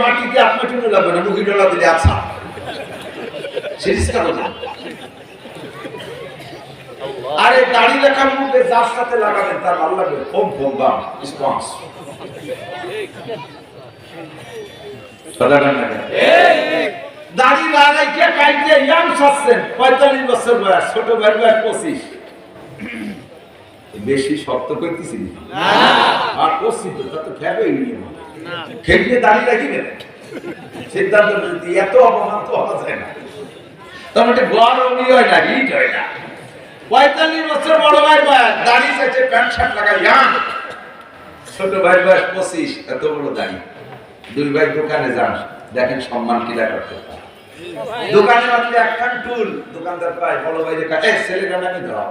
মাটিতে আপনার জন্য লাগবে না মুখি ডলা দিলে আচ্ছা। আরে দাড়ি লেখার মধ্যে যার সাথে লাগাবেন তার ভালো লাগবে। ফোম ফোম বাম স্পন্স দাড়ি লাগাইকে কাইতে ইয়াং সাচ্ছেন পঁয়তাল্লিশ বছর বয়স ছোট ভাই বয়স পঁচিশ। বেশি শক্ত করতেছি। আর পঁচিশ তো তা তো খেবেই খেপিয়ে দাড়ি রাখিবেন সিদ্ধান্ত নিতে এত অপমান তো হওয়া যায় না তখন একটা গরমই হয় না হিট হয় না। পঁয়তাল্লিশ বছর বড় ভাই বয়স দাড়ি চাইছে প্যান্ট শার্ট লাগাই ইয়াং। ছোট ভাই বয়স পঁচিশ এত বড় দাড়ি। দুই ভাই দোকানে যান দেখেন সম্মান কিরা করতে দোকানে মাত্র একখান টুল দোকানদার পায় বড় ভাই রেখা এই ছেলেটা নাকি ধরাও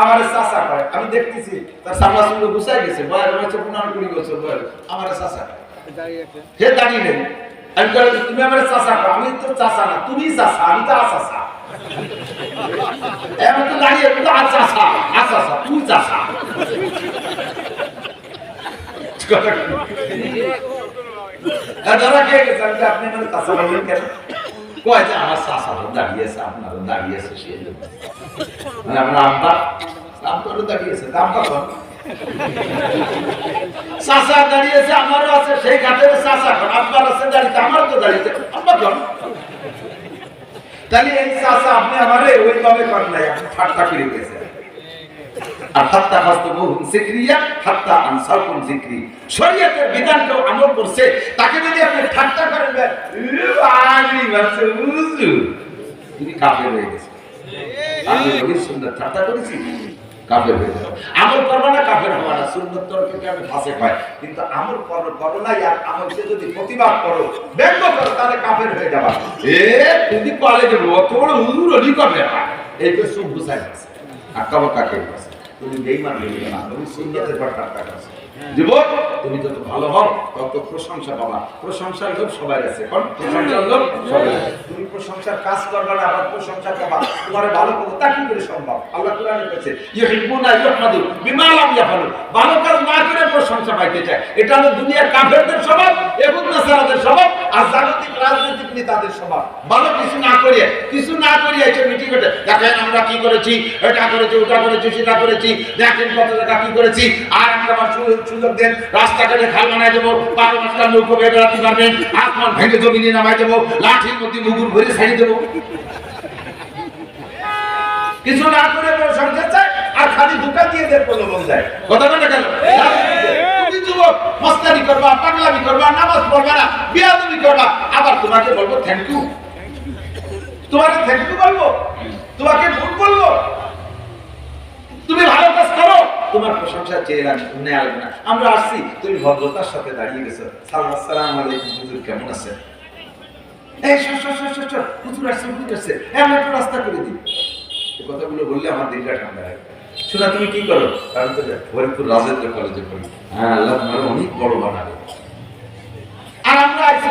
আমার চাচা পায় আমি দেখতেছি, তার সামনা সুন্দর গুছাই গেছে, বয়ের হচ্ছে পনেরো কুড়ি বছর বয়স। আমার চাচা হে দাঁড়িয়ে নেই। আমি কই তুমি আমার চাচা পাও আমি তো চাচা না তুমি চাচা, আমি তো আচাচা। এমন তো দাঁড়িয়ে তো আচাচা আচাচা, তুই আর ধরা কে গেছে আপনি আমার চাচা বললেন কেন? কয় যে আমার চাচারও দাঁড়িয়েছে আপনারও দাঁড়িয়েছে সে মানে আমার আব্বা আব্বারও দাঁড়িয়েছে। আব্বা কর আমারও তো দাঁড়িয়েছে তাহলে এই আর হাত্তা হাত্তা আনসাকুম জিক্রি। শরীয়তের আমল করছে, তাকে যদি আপনি ঠাট্টা করেন। তুমি কাফের হয়ে গেছে। আমি সুন্দর, ঠাট্টা করেছি? কাফের হয়ে আমল করবা না, কাফের হবা না। সুন্দর তর্ককে আমি ফাঁসে পাই কিন্তু আমল করো না আর যদি প্রতিবাদ করো, ব্যঙ্গ করো, তাহলে কাফের হয়ে যাবা। এ, তুমি অত বড় হুজুর অলি হয় এই তো সব বুঝাই তুমি বেইমান হয়ে না তুমি সুন্দরের পর ঠাট্টা করছ যুবক তুমি যত ভালো হও তত প্রশংসা পাবা। প্রশংসার লোক সবাই আছে কোন? প্রশংসার লোক সবাই তুমি প্রশংসার কাজ করবে না আবার প্রশংসা পাবা। তোমার ভালো করব তা কি করে সম্ভব? আল্লাহ কোরআনে বলেছে ইউহিব্বুনা ইউহমাদু বিমা লাম ইয়াফালু। ভালো কাজ না করে প্রশংসা পাইতে চায়। এটা হলো দুনিয়ার কাফেরদের স্বভাব এবং নাসারাদের স্বভাব আর জাগতিক নেতাদের স্বভাব। ভালো কিছু না করিয়ে, কিছু না এসে মিটিং করে দেখেন আমরা কি করেছি, এটা করেছি, ওটা করেছি, সেটা করেছি। দেখেন কত টাকা কি করেছি। আর সুযোগ দেন, রাস্তাঘাটে খাল দেবো বারো মাসটা নৌকো পারবেন, আসমান ভেঙে দেবো, লাঠির মধ্যে ছাড়িয়ে দেবো। কিছু না করে আর খালি দোকান দিয়ে দেয় প্রলোভন দেয় কথা বলে কেন? তুমি যুবক মস্তানি করবা পাগলামি করবা নামাজ পড়বা না বিয়াদবি করবা। আবার তোমাকে বলব থ্যাংক ইউ তোমাকে থ্যাংক ইউ বলব? তোমাকে ভুল বলব? তুমি ভালো কাজ করো? তোমার প্রশংসা চেয়ে রাখ- নেওয়া লাগবে না। আমরা আসছি। তুমি ভদ্রতার সাথে দাঁড়িয়ে গেছো। সালাম আসসালাম আলাইকুম হুজুর কেমন আছেন? এই সর সর সর সর হুজুর আসছে হুজুর আসছে। এই আমরা একটু রাস্তা করে দিই। এই কথাগুলো বললে আমার দিলটা ঠান্ডা হয় শোনা তুমি কি করো? আমি তো ফরিদপুর রাজেন্দ্র কলেজে পড়ি হ্যাঁ আল্লাহ তোমার অনেক বড় বানাবে আর আমরা আছি।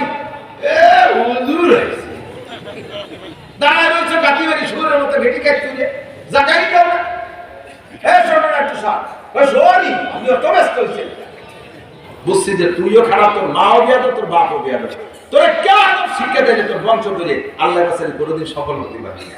এ হুজুর আইছি। দাঁড়ায় রয়েছে গাতি বাড়ি সুরের মতো ভেটি কাজ তুলে জাগাই দাও না। এ শোনো না একটু সার। ও শোনি আমি অত ব্যস্ত হয়েছি। বুঝছি যে তুইও খারাপ তোর মাও বিয়া তোর বাপও বিয়া তোরা কেন শিক্ষা দেয় যে তোর বংশ ধরে আল্লাহ কাছে কোনোদিন সফল হতে পারবি না?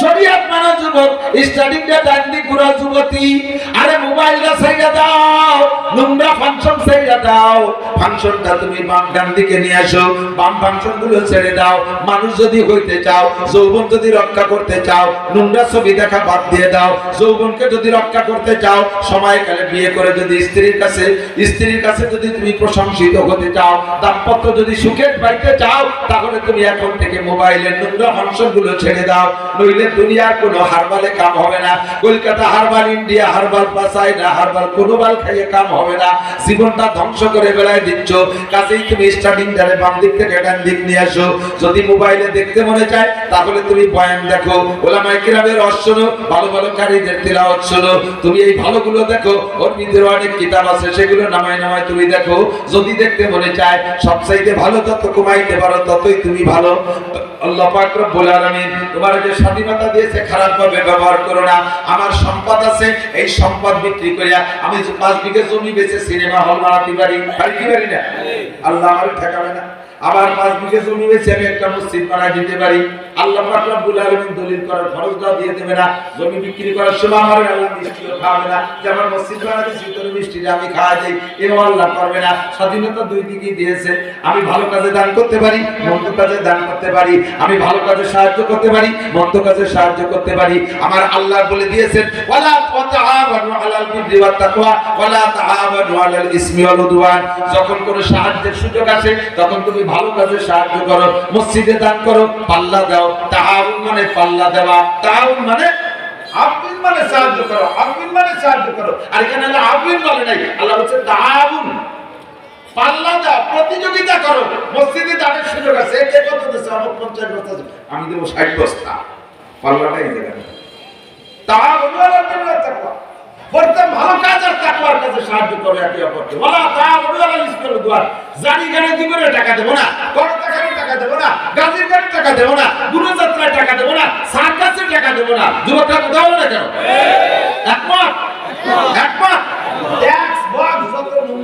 শরীয়ত মানে যুবক স্টাডিং ডে ডান্ডি ঘুরা যুবতী। আরে মোবাইল মোবাইলটা ছেড়ে দাও, নোংরা ফাংশন ছেড়ে দাও। ফাংশনটা তুমি বাম ডান দিকে নিয়ে আসো, বাম ফাংশনগুলো ছেড়ে দাও। মানুষ যদি হইতে চাও, যৌবন যদি রক্ষা করতে চাও, নোংরা ছবি দেখা বাদ দিয়ে দাও। যৌবনকে যদি রক্ষা করতে চাও, সময়কালে বিয়ে করে যদি স্ত্রীর কাছে স্ত্রীর কাছে যদি তুমি প্রশংসিত হতে চাও, দাম্পত্য যদি সুখের পাইতে চাও, তাহলে তুমি এখন থেকে মোবাইলের নোংরা ফাংশনগুলো ছেড়ে দাও। নইলে দুনিয়ার কোনো হারবালে কাম হবে না। Kolkata herbal, India herbal China herbal, কোনো বাল খাইয়ে কাম হবে না। জীবনটা ধ্বংস করে বেলায় দিচ্ছ। কাজেই তুমি স্টার্টিং ডানে বাম দিক থেকে ডান দিক নিয়ে আসো। যদি মোবাইলে দেখতে মনে চায়, তাহলে তুমি বয়ান দেখো। ওলামাই কিরামের অশ্বনো ভালো ভালো কারীদের তেলাওয়াত শোনো। তুমি এই ভালোগুলো দেখো ওর ভিতরে অনেক কিতাব আছে, সেগুলো নামায় নামায় তুমি দেখো। যদি দেখতে মনে চায়, সবচাইতে ভালো তত কমাইতে পারো, ততই তুমি ভালো। আল্লাহ পাক রব্বুল আলামিন তোমার যে স্বাধীনতা দিয়েছে খারাপ ভাবে ব্যবহার করো না। আমার সম্পদ আছে এই সম্পদ বিক্রি করিয়া আমি পাঁচ বিঘা জমি বেঁচে সিনেমা হল বানাতে পারি পারি কি পারি না? আল্লাহ আমার ঠেকাবে না। আবার পাঁচ বিঘা জমি বেচে আমি একটা মসজিদ বানাই দিতে পারি। আল্লাহ রব্বুল আলামিন দলিল করার খরচটা দিয়ে দেবে না। জমি বিক্রি করার সময় আমার আল্লাহ মিষ্টিও খাওয়াবে না। যে আমার মসজিদ বানাতে শীতল মিষ্টিটা আমি খাওয়া যাই এও আল্লাহ করবে না। স্বাধীনতা দুই দিকেই দিয়েছে আমি ভালো কাজে দান করতে পারি, মন্দ কাজে দান করতে পারি। আমি ভালো কাজে সাহায্য করতে পারি, মন্দ কাজে সাহায্য করতে পারি। আমার আল্লাহ বলে দিয়েছেন, ওয়ালা তাআওয়ানু আলাল বিররি ওয়াত তাকওয়া, ওয়ালা তাআওয়ানু আলাল ইসমি ওয়াল উদওয়ান। যখন কোনো সাহায্যের সুযোগ আসে, তখন তুমি ভালো কাজে সাহায্য করো, মসজিদে দান করো, পাল্লা দাও তাআউন মানে পাল্লা দেওয়া তাআউন মানে মানে সাহায্য করো মানে সাহায্য করো। আর এখানে বলে নাই, আল্লাহ বলছে তাআউন পাল্লা দাও, প্রতিযোগিতা করো। মসজিদে সুযোগ আছে কে কত দিচ্ছে আমার পঞ্চাশ বস্তা। আমি দেবো ষাট বস্তা। ভালো কাজ আর একে অপরকে। বলা জানি গানে জীবনে টাকা দেবো না? টাকার টাকা দেবো না গাজীর গাড়ি টাকা দেবো না গুণযাত্রায় টাকা দেবো না সার্কাসে টাকা দেবো না। যুবকরা কোথাও না কেন? একমত? একমত? ট্যাক্স বক্স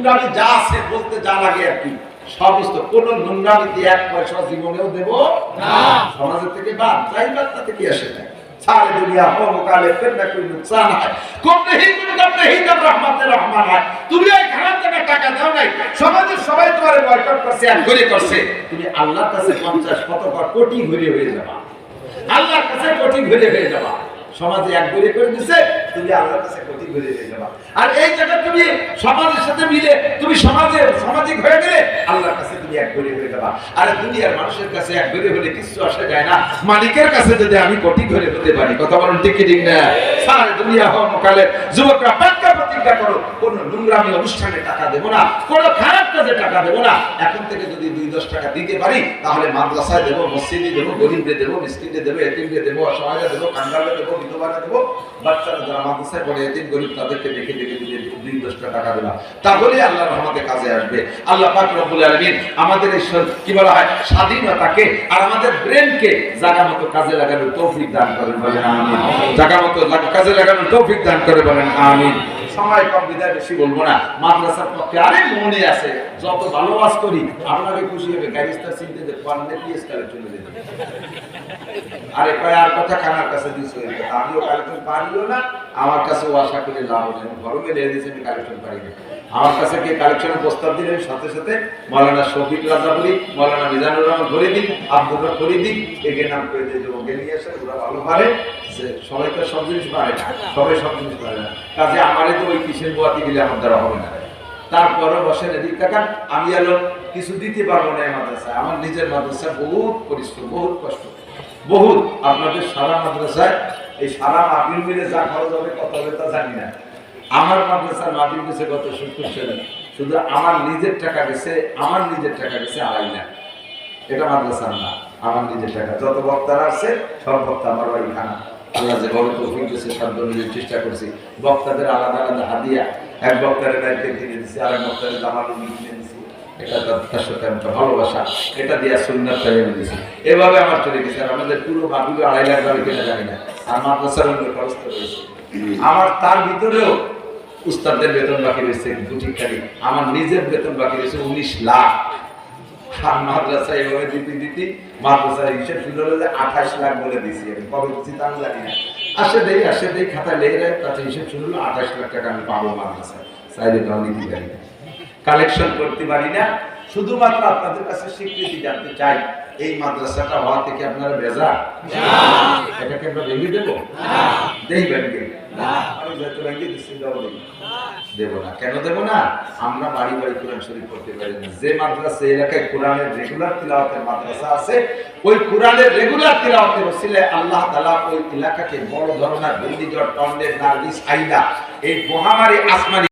যত যা আছে, বলতে যা লাগে আর কি সমস্ত কোন নোংরামিতে এক পয়সা জীবনেও দেব না। সমাজের থেকে বাদ, যাই বাদ, তাতে আসে? না सारी दुनिया हो मुकाले फिर न कोई नुकसान है कौन नहीं तुम कब नहीं जब रहमत रहमान है তুমি এই খারাপ টাকা টাকা দাও নাই সমাজের সবাই তোমার বয়কট করছে আর ঘুরে করছে তুমি আল্লাহর কাছে 50 কত কোটি ঘুরে হয়ে যাবা আল্লাহর কাছে কোটি ঘুরে হয়ে যাবা সমাজে এক ঘুরে করে দিছে তুমি আল্লাহর কাছে ক্ষতি করে আর এই জায়গা তুমি সমাজের সাথে মিলে, তুমি সমাজে সামাজিক হয়ে গেলে আল্লাহর কাছে তুমি এক ঘুরে হয়ে যাবা। আর দুনিয়ার মানুষের কাছে এক ঘুরে হলে কিছু আসা যায় না। মালিকের কাছে যদি আমি কোটি করে হতে পারি, কথা বলুন না? দুনিয়া যুবকরা পাক্কা প্রতিজ্ঞা করো, কোন নোংরামি অনুষ্ঠানে টাকা দেবো না, কোন খারাপ কাজে টাকা দেবো না। এখন থেকে যদি দুই দশ টাকা দিতে পারি, তাহলে মাদ্রাসায় দেবো, মসজিদে দেবো, গরিবরে দেবো, মিসকিনরে দেবো, এতিমরে দেবো অসহায় দেবো কাঙ্গালে দেবো, বিধবারে দেবো। বাচ্চারা যারা মাদ্রাসায় পড়ে, এতিম, গরিব, তাদেরকে দেখে দেখে দিলে দুই দশটা টাকা দেবা তাহলে আল্লাহ রহমতে কাজে আসবে। আল্লাহ পাক রব্বুল আলামিন আমাদের এই কি বলা হয়, স্বাধীনতাকে আর আমাদের ব্রেনকে জায়গা মতো কাজে লাগানোর তৌফিক দান করেন বলেন, আমিন। জায়গা মতো কাজে লাগানোর তৌফিক দান করে বলেন, আমিন। সময় কম বিদায় বেশি বলব না। মাদ্রাসার পক্ষে আরে মনে আছে। যত ভালোবাস করি আপনাকে খুশি হবে গ্যারিস্টার চিনতে যে পারলে পিএস কালে চলে যেতে আরে কয়, আর কথা খানার কাছে দিস গেছে। আমিও কালেকশন পারিও না, আমার কাছে ও আশা করে লাভ নেই ঘরে গেলে দিয়েছি আমি কালেকশন পারি না। আমার কাছে কে কালেকশনের প্রস্তাব দিলেন সাথে সাথে মৌলানা শফিক রাজাপুরি মৌলানা মিজানুর রহমান ফরিদি আব্দুল রহমান ফরিদি একে নাম করে দিয়ে দেবো। গেলিয়ে আসে, ওরা ভালো পারে, যে সবাই তো সব জিনিস পারে না, সবাই সব জিনিস পারে না। কাজে আমারে তো ওই কিসের বোয়াতি দিলে আমার দ্বারা হবে না। তারপরে বসেন এদিক তাকান আমি আলো কিছু দিতে পারব না এই মাদ্রাসায়। আমার নিজের মাদ্রাসায় বহুত পরিশ্রম, বহুত কষ্ট। বহুত। আপনাদের সারা মাদ্রাসায়, এই সারা মাহফিল মিলে যা খরচ হবে, কত হবে তা জানি না। আমার মাদ্রাসার মাহফিল গেছে গত শুক্র শুধু আমার নিজের টাকা গেছে, আমার নিজের টাকা গেছে আড়াই লাখ। এটা মাদ্রাসার না, আমার নিজের টাকা। যত বক্তারা আছে সব বক্তা আমার বাড়ি খানা। আল্লাহ যে বড় অনুযায়ী চেষ্টা করছি। বক্তাদের আলাদা আলাদা হাদিয়া। এক বক্তারে নাইকে কিনে দিছি আর এক বক্তারে জামাল কিনে এটা তার তার সাথে একটা ভালোবাসা। এটা দিয়া তাই এনে দিছি। এভাবে আমার চলে গেছে, আর আমাদের পুরো মাহফিল আড়াই লাখ ভাবে কিনা জানি না। আর মাদ্রাসার অন্য খরচ তো আমার তার ভিতরেও উস্তাদদের বেতন বাকি রয়েছে দুটি খালি আমার নিজের বেতন বাকি রয়েছে উনিশ লাখ। আর মাদ্রাসায় এভাবে দিতে দিতে মাদ্রাসার হিসেব শুরু হলো আঠাশ লাখ বলে দিছি আমি। কবে দিচ্ছি তা আমি জানি না। আসে দেই আসে দেই খাতায় লেগে যায় তাতে হিসেব শুরু হলো, আঠাশ লাখ টাকা আমি পাবো মাদ্রাসায়। চাইলে তো নিতে পারি না। কালেকশন করতে পারি না। শুধুমাত্র আপনাদের কাছে স্বীকৃতি জানতে চাই এই মাদ্রাসাটা হওয়া থেকে আপনারা বেজা এটাকে আমরা ভেঙে দেবো? দেই ব্যাংকে। আমি যত ব্যাংকে দিচ্ছি দেব না। কেন দেব না? আমরা বাড়ি বাড়ি কোরআন শরীফ করতে পারি যে মাদ্রাসা এলাকায় কোরআনের রেগুলার তিলাওয়াতের মাদ্রাসা আছে ওই কোরআনের রেগুলার তিলাওয়াতের ওসিলে আল্লাহ তাআলা ওই এলাকাকে বড় ধরনের ঘূর্ণিঝড় টন্ডের নার্গিস আইলা এই মহামারী আসমানি